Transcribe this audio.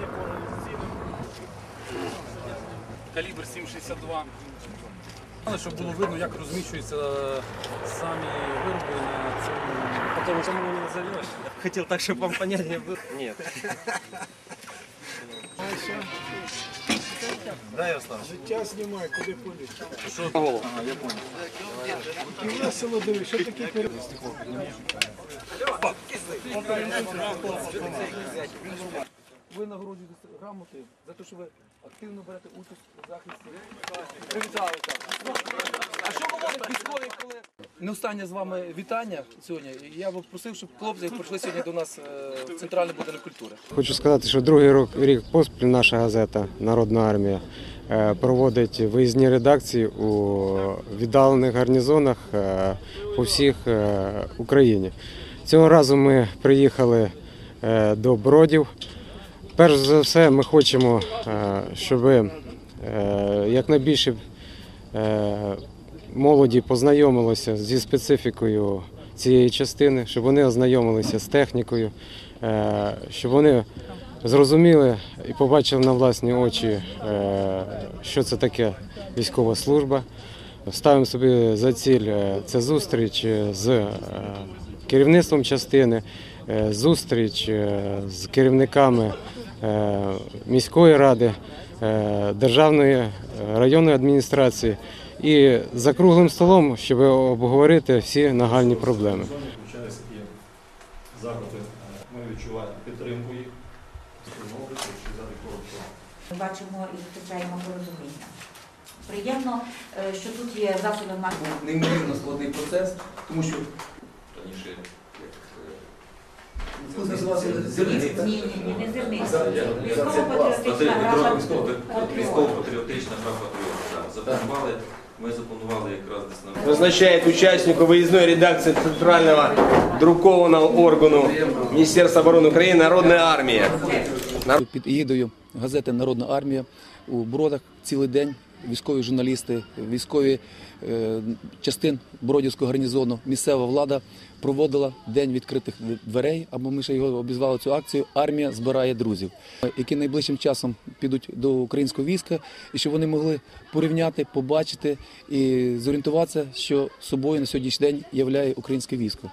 Питання поруч з цінами. Калібр 7,62. Але щоб було видно, як розміщуються самі вироби на цьому. Потому что мы не назовешь. Хотел так, чтобы вам понятнее было. Нет. Да, Ярослав? Життя знімай, куди поліш. Що голову? Ага, я понял. І в нас село диви, що таке перед. Стекло піднімеш. Ви нагороджуєтеся грамоти за те, що ви активно берете участь у захисті. Привітали так. А що говорить військові, коли не останнє з вами вітання сьогодні? Я б просив, щоб хлопці прийшли сьогодні до нас е, в центральний будинок культури. Хочу сказати, що другий рок- рік поспіль наша газета Народна армія е, проводить виїзні редакції у віддалених гарнізонах е, по всіх Україні. Цього разу ми приїхали до Бродів. Перш за все, ми хочемо, е, щоб е, якнайбільше е, молоді познайомилося зі специфікою цієї частини, щоб вони ознайомилися з технікою, щоб вони зрозуміли і побачили на власні очі, що це таке військова служба. Ставимо собі за ціль це зустріч з керівництвом частини, зустріч з керівниками міської ради, е, державної е, районної адміністрації і за круглим столом, щоб обговорити всі нагальні проблеми. Включаються і заходи. Ми відчуваємо підтримку їх. Що взяти коротко. Ми бачимо і зустрічаємо порозуміння. Приємно, е, що тут є засоби масової Неймовірно складний процес, тому що тут називався зерниці. Ні, ні, ні, не зерниці. Зараз я- я- Військово-патріотична гра. військово-патріотична гра патріот. Запланували, ми запланували якраз десь на Назначает участнику выездной редакции центрального друкованного органу Министерства обороны Украины Народная армия. Під егідою газети Народна армія у Бродах цілий день військові журналісти, військові е, частин Бродівського гарнізону, місцева влада проводила день відкритих дверей, або ми ще його обізвали цю акцію. Армія збирає друзів, які найближчим часом підуть до українського війська, і щоб вони могли порівняти, побачити і зорієнтуватися, що собою на сьогоднішній день являє українське військо.